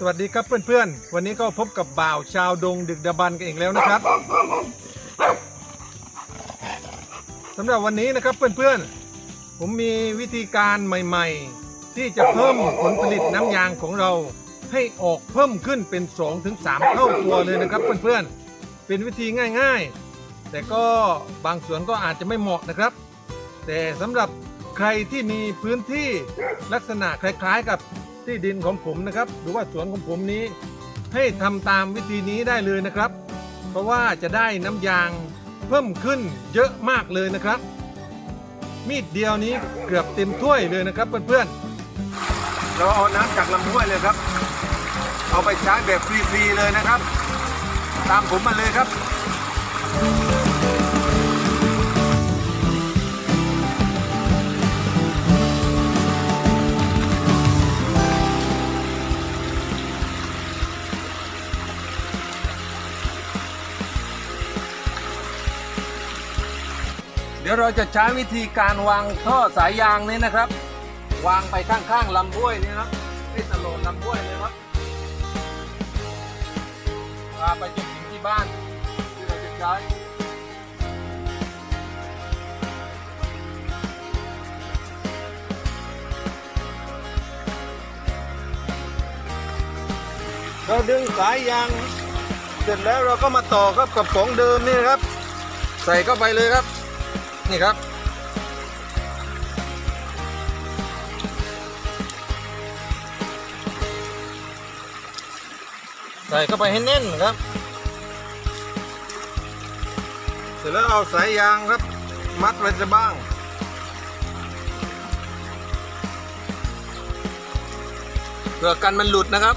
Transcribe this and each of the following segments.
สวัสดีครับเพื่อนๆ วันนี้ก็พบกับบ่าวชาวดงดึกดำบันกันอีกแล้วนะครับสำหรับวันนี้นะครับเพื่อนๆ ผมมีวิธีการใหม่ๆ ที่จะเพิ่มผลผลิตน้ำยางของเราให้ออกเพิ่มขึ้นเป็น 2-3 เท่าตัวเลยนะครับเพื่อนๆ เป็นวิธีง่ายๆ แต่ก็บางส่วนก็อาจจะไม่เหมาะนะครับ แต่สำหรับใครที่มีพื้นที่ลักษณะคล้ายๆกับ ที่ดินของผมนะครับ หรือว่าสวนของผมนี้ ให้ทำตามวิธีนี้ได้เลยนะครับ เพราะว่าจะได้น้ำยางเพิ่มขึ้นเยอะมากเลยนะครับ มีดเดียวนี้เกือบเต็มถ้วยเลยนะครับเพื่อนๆเราเอาน้ำจากลำห้วยเลยครับ เอาไปใช้แบบฟรีๆเลยนะครับ ตามผมมาเลยครับ ดี๋ยวเราจะใช้วิธีการวางท่อสายยางนี้นะครับ วางไปข้างๆลำห้วยนี่ครับให้ตลอดลำห้วยเลยครับพาไปจนถึงที่บ้านที่เราจะใช้เราดึงสายยางเสร็จแล้วเราก็มาต่อครับกับของเดิมนี่นะครับ ใส่เข้าไปเลยครับ นี่ครับ ใส่เข้าไปให้แน่นครับ เสร็จแล้วเอาสายยางครับ มัดไว้จะบ้างเพื่อกันมันหลุดนะครับ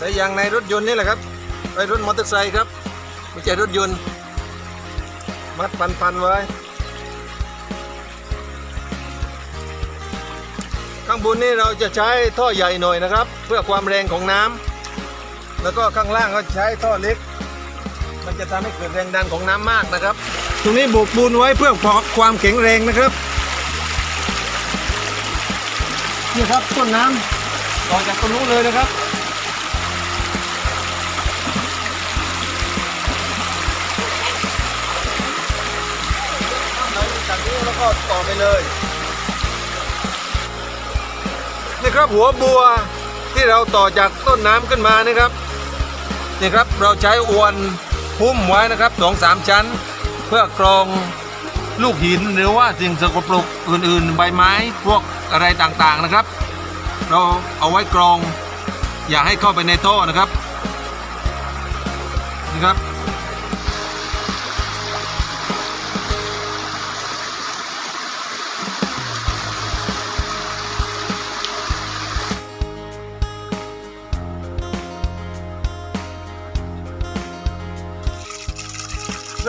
สายยางในรถยนต์นี่แหละครับ ในรถมอเตอร์ไซค์ครับไม่ใช่รถยนต์ มัดพันๆไว้ ข้างบนนี่เราจะใช้ท่อใหญ่หน่อยนะครับ เพื่อความแรงของน้ำแล้วก็ข้างล่างก็ใช้ท่อเล็ก มันจะทำให้เกิดแรงดันของน้ำมากนะครับ ตรงนี้โบกปูนไว้เพื่อความแข็งแรงนะครับนี่ครับต้นน้ำออจากต้นนู้นเลยนะครับ จากนี้แล้วก็ต่อไปเลยนี่ครับหัวบัวที่เราต่อจากต้นน้ำขึ้นมานะครับนี่ครับเราใช้อวนหุ้มไว้นะครับสองสามชั้น เพื่อกรองลูกหินหรือว่าสิ่งสกปรกอื่นๆ ใบไม้พวกอะไรต่างๆนะครับ เราเอาไว้กรองอย่าให้เข้าไปในท่อนะครับนี่ครับ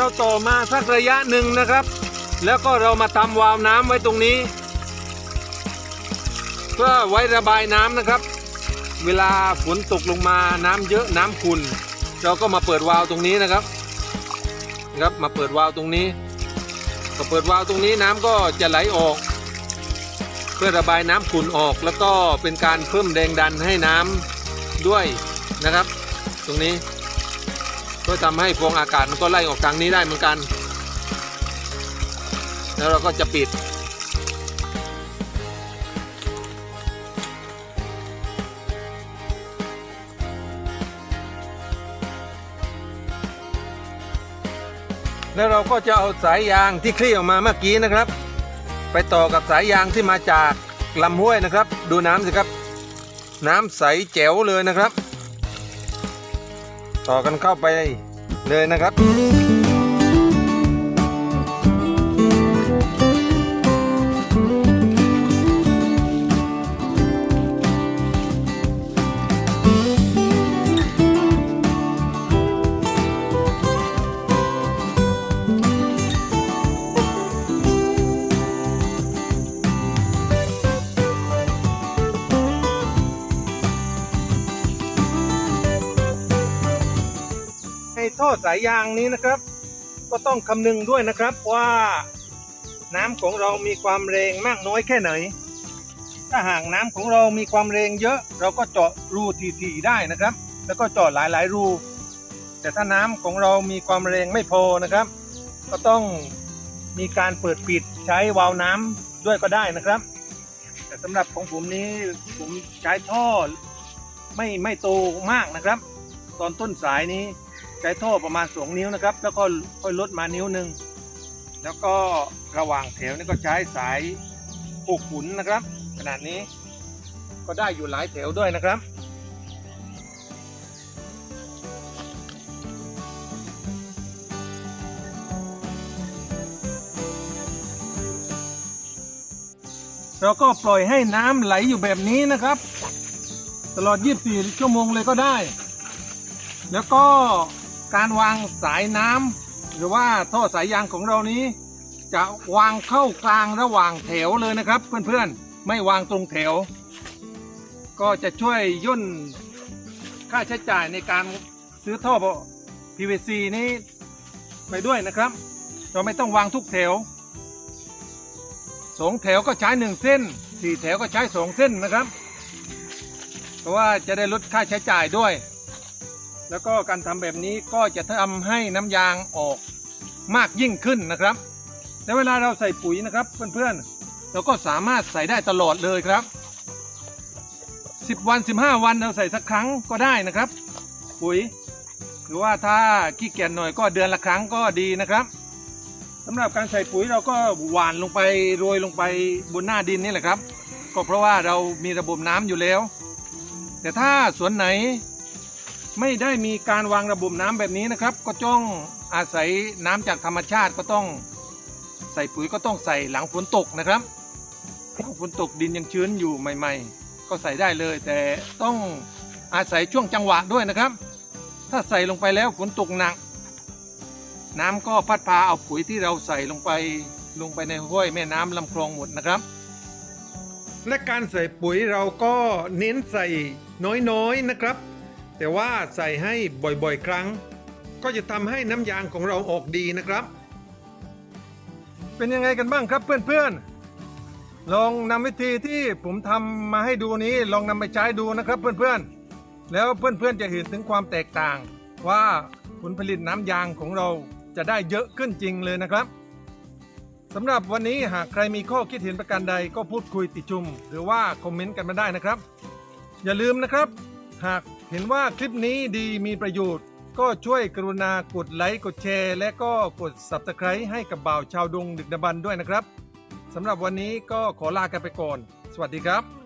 เราต่อมาสักระยะหนึ่งนะครับ แล้วก็เรามาทำวาล์วน้ำไว้ตรงนี้ เพื่อไว้ระบายน้ำนะครับ เวลาฝนตกลงมาน้ำเยอะน้ำขุ่นเราก็มาเปิดวาล์วตรงนี้นะครับนะครับมาเปิดวาล์วตรงนี้พอเปิดวาล์วตรงนี้น้ำก็จะไหลออก เพื่อระบายน้ำขุ่นออก แล้วก็เป็นการเพิ่มแรงดันให้น้ำด้วยนะครับ ตรงนี้ เพื่อทำให้ฟองอากาศมันก็ไล่ออกทางนี้ได้เหมือนกัน แล้วเราก็จะปิด แล้วเราก็จะเอาสายยางที่คลี่ออกมาเมื่อกี้นะครับ ไปต่อกับสายยางที่มาจากลำห้วยนะครับ ดูน้ำสิครับ น้ำใสแจ๋วเลยนะครับ ต่อกันเข้าไปเลยนะครับ ท่อสายยางนี้นะครับ ก็ต้องคำนึงด้วยนะครับว่าน้ำของเรามีความแรงมากน้อยแค่ไหน ถ้าหากน้ำของเรามีความแรงเยอะ เราก็เจาะรูทีๆได้นะครับ แล้วก็เจาะหลายๆรู แต่ถ้าน้ำของเรามีความแรงไม่พอนะครับ ก็ต้องมีการเปิดปิดใช้วาล์วน้ำด้วยก็ได้นะครับ แต่สำหรับของผมนี้ผมใช้ท่อไม่ไม่โตมากนะครับ ตอนต้นสายนี้ ใช้ท่อประมาณ2นิ้วนะครับ แล้วก็ค่อยลดมานิ้วหนึ่งแล้วก็ระหว่างแถวนี่ก็ใช้สายผูกขุนนะครับ ขนาดนี้ก็ได้อยู่หลายแถวด้วยนะครับเราก็ปล่อยให้น้ำไหลอยู่แบบนี้นะครับ ตลอด 24 ชั่วโมงเลยก็ได้ แล้วก็ การวางสายน้ำหรือว่าท่อสายยางของเรานี้ จะวางเข้ากลางระหว่างแถวเลยนะครับ เพื่อนๆไม่วางตรงแถว ก็จะช่วยย่นค่าใช้จ่ายในการซื้อท่อ PVC นี้ไปด้วยนะครับ เราไม่ต้องวางทุกแถวสองแถวก็ใช้หนึ่งเส้นสี่แถวก็ใช้สองเส้นนะครับ เพราะว่าจะได้ลดค่าใช้จ่ายด้วย แล้วก็การทำแบบนี้ก็จะทำให้น้ำยางออกมากยิ่งขึ้นนะครับ และเวลาเราใส่ปุ๋ยนะครับเพื่อนๆ เราก็สามารถใส่ได้ตลอดเลยครับ 10 วัน 15 วันเราใส่สักครั้งก็ได้นะครับ ปุ๋ย หรือว่าถ้าขี้เกียจหน่อยก็เดือนละครั้งก็ดีนะครับสำหรับการใส่ปุ๋ยเราก็หว่านลงไปโรยลงไปบนหน้าดินนี่แหละครับ ก็เพราะว่าเรามีระบบน้ำอยู่แล้ว แต่ถ้าสวนไหน ไม่ได้มีการวางระบบน้ำแบบนี้นะครับ ก็ต้องอาศัยน้ำจากธรรมชาติก็ต้องใส่ปุ๋ยก็ต้องใส่หลังฝนตกนะครับหลังฝนตกดินยังชื้นอยู่ใหม่ ๆ ก็ใส่ได้เลย แต่ต้องอาศัยช่วงจังหวะด้วยนะครับ ถ้าใส่ลงไปแล้วฝนตกหนัก น้ำก็พัดพาเอาปุ๋ยที่เราใส่ลงไปลงไปในห้วยแม่น้ำลำคลองหมดนะครับ และการใส่ปุ๋ยเราก็เน้นใส่น้อยๆนะครับ แต่ว่าใส่ให้บ่อยๆ ครั้ง ก็จะทำให้น้ำยางของเราออกดีนะครับ เป็นยังไงกันบ้างครับเพื่อนๆ ลองนำวิธีที่ผมทำมาให้ดูนี้ลองนำไปใช้ดูนะครับเพื่อนๆ แล้วเพื่อนๆจะเห็นถึงความแตกต่าง ว่าผลผลิตน้ำยางของเราจะได้เยอะขึ้นจริงเลยนะครับสำหรับวันนี้หากใครมีข้อคิดเห็นประการใดก็พูดคุยติชุมหรือว่าคอมเมนต์กันมาได้นะครับ อย่าลืมนะครับ หาก เห็นว่าคลิปนี้ดีมีประโยชน์ ก็ช่วยกรุณากดไลค์กดแชร์ และก็กด Subscribe ให้กับบ่าวชาวดงดึกดำบรรด้วยนะครับสำหรับวันนี้ก็ขอลากันไปก่อน สวัสดีครับ